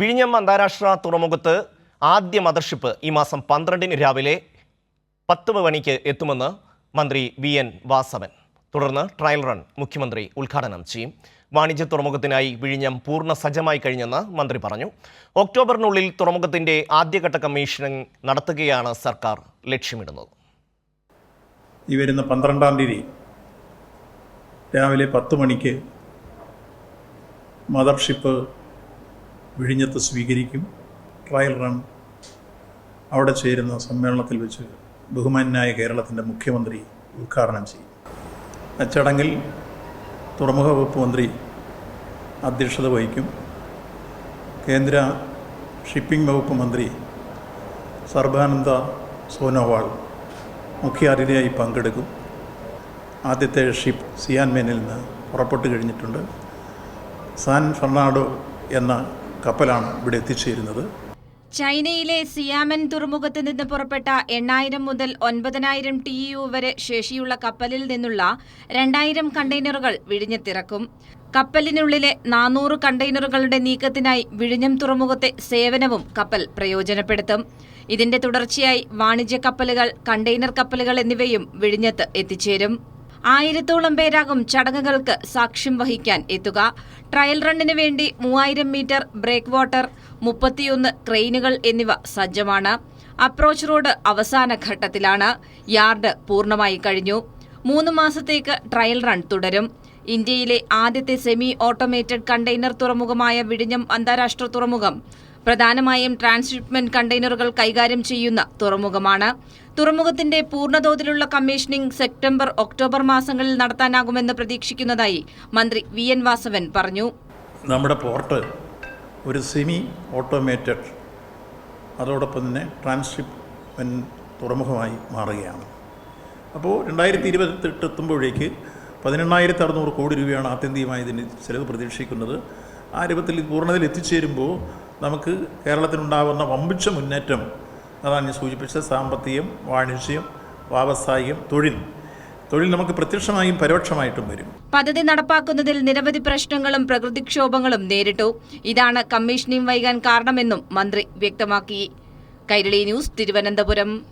വിഴിഞ്ഞം അന്താരാഷ്ട്ര തുറമുഖത്ത് ആദ്യ മദർഷിപ്പ് ഈ മാസം പന്ത്രണ്ടിന് രാവിലെ പത്ത് മണിക്ക് എത്തുമെന്ന് മന്ത്രി വി എൻ വാസവൻ. തുടർന്ന് ട്രയൽ റൺ മുഖ്യമന്ത്രി ഉദ്ഘാടനം ചെയ്യും. വാണിജ്യ തുറമുഖത്തിനായി വിഴിഞ്ഞം പൂർണ സജ്ജമായി കഴിഞ്ഞെന്ന് മന്ത്രി പറഞ്ഞു. ഒക്ടോബറിനുള്ളിൽ തുറമുഖത്തിന്റെ ആദ്യഘട്ട കമ്മീഷനിങ് നടത്തുകയാണ് സർക്കാർ ലക്ഷ്യമിടുന്നത്. ഈ വരുന്ന പന്ത്രണ്ടാം തീയതി രാവിലെ പത്ത് മണിക്ക് മദർഷിപ്പ് വിഴിഞ്ഞത്ത് സ്വീകരിക്കും. ട്രയൽ റൺ അവിടെ ചേരുന്ന സമ്മേളനത്തിൽ വെച്ച് ബഹുമാന്യനായ കേരളത്തിന്റെ മുഖ്യമന്ത്രി ഉദ്ഘാടനം ചെയ്യും. അച്ചടങ്ങിൽ ചടങ്ങിൽ തുറമുഖ വകുപ്പ് മന്ത്രി അധ്യക്ഷത വഹിക്കും. കേന്ദ്ര ഷിപ്പിംഗ് വകുപ്പ് മന്ത്രി സർബാനന്ദ സോനോവാൾ മുഖ്യാതിഥിയായി പങ്കെടുക്കും. ആദ്യത്തെ ഷിപ്പ് സിയാൻമേനിൽ നിന്ന് പുറപ്പെട്ടു കഴിഞ്ഞിട്ടുണ്ട്. സാൻ ഫെർണാഡോ എന്ന കപ്പലാണ് ഇവിടെ എത്തിച്ചേരുന്നത്. ചൈനയിലെ സിയാമൻ തുറമുഖത്ത് നിന്ന് പുറപ്പെട്ട എണ്ണായിരം മുതൽ ഒൻപതിനായിരം ടി യു വരെ ശേഷിയുള്ള കപ്പലിൽ നിന്നുള്ള രണ്ടായിരം കണ്ടെയ്നറുകൾ വിഴിഞ്ഞത്തിറക്കും കപ്പലിനുള്ളിലെ നാനൂറ് കണ്ടെയ്നറുകളുടെ നീക്കത്തിനായി വിഴിഞ്ഞം തുറമുഖത്തെ സേവനവും കപ്പൽ പ്രയോജനപ്പെടുത്തും. ഇതിന്റെ തുടർച്ചയായി വാണിജ്യ കപ്പലുകൾ കണ്ടെയ്നർ കപ്പലുകൾ എന്നിവയും വിഴിഞ്ഞത്ത് എത്തിച്ചേരും. ആയിരത്തോളം പേരാകും ചടങ്ങുകൾക്ക് സാക്ഷ്യം വഹിക്കാൻ എത്തുക. ട്രയൽ റണ്ണിന് വേണ്ടി മൂവായിരം മീറ്റർ ബ്രേക്ക് വാട്ടർ മുപ്പത്തിയൊന്ന് ക്രെയിനുകൾ എന്നിവ സജ്ജമാണ്. അപ്രോച്ച് റോഡ് അവസാന ഘട്ടത്തിലാണ്. യാർഡ് പൂർണമായി കഴിഞ്ഞു. മൂന്ന് മാസത്തേക്ക് ട്രയൽ റൺ തുടരും. ഇന്ത്യയിലെ ആദ്യത്തെ സെമി ഓട്ടോമേറ്റഡ് കണ്ടെയ്നർ തുറമുഖമായ വിഴിഞ്ഞം അന്താരാഷ്ട്ര തുറമുഖം പ്രധാനമായും ട്രാൻസ്ഷിപ്മെന്റ് കണ്ടെയ്നറുകൾ കൈകാര്യം ചെയ്യുന്ന തുറമുഖമാണ്. തുറമുഖത്തിന്റെ പൂർണതോതിലുള്ള കമ്മീഷനിംഗ് സെപ്റ്റംബർ ഒക്ടോബർ മാസങ്ങളിൽ നടത്താനാകുമെന്ന് പ്രതീക്ഷിക്കുന്നതായി മന്ത്രി വി. എൻ. വാസവൻ പറഞ്ഞു. നമ്മുടെ പോർട്ട് ഒരു സെമി ഓട്ടോമേറ്റഡ് അതോടൊപ്പം തന്നെ ട്രാൻസ്ഷിപ്മെന്റ് തുറമുഖമായി മാറുകയാണ്. അപ്പോൾ രണ്ടായിരത്തി ഇരുപത്തെട്ട് എത്തുമ്പോഴേക്ക് പതിനെണ്ണായിരത്തി അറുന്നൂറ് കോടി രൂപയാണ് ആത്യന്തികമായി ഇതിന് ചിലവ് പ്രതീക്ഷിക്കുന്നത്. ആ രൂപത്തിൽ പൂർണതയിൽ എത്തിച്ചേരുമ്പോൾ നമുക്ക് കേരളത്തിനുണ്ടാകുന്ന വമ്പിച്ച മുന്നേറ്റം അതാണ് ഞാൻ സൂചിപ്പിച്ചത് സാമ്പത്തികം വാണിജ്യം വ്യാവസായികം തൊഴിൽ. തൊഴിൽ നമുക്ക് പ്രത്യക്ഷമായും പരോക്ഷമായിട്ടും വരും. പദ്ധതി നടപ്പാക്കുന്നതിൽ നിരവധി പ്രശ്നങ്ങളും പ്രകൃതിക്ഷോഭങ്ങളും നേരിട്ടു. ഇതാണ് കമ്മീഷനിങ് വൈകാൻ കാരണമെന്നും മന്ത്രി വ്യക്തമാക്കി. കൈരളി ന്യൂസ് തിരുവനന്തപുരം.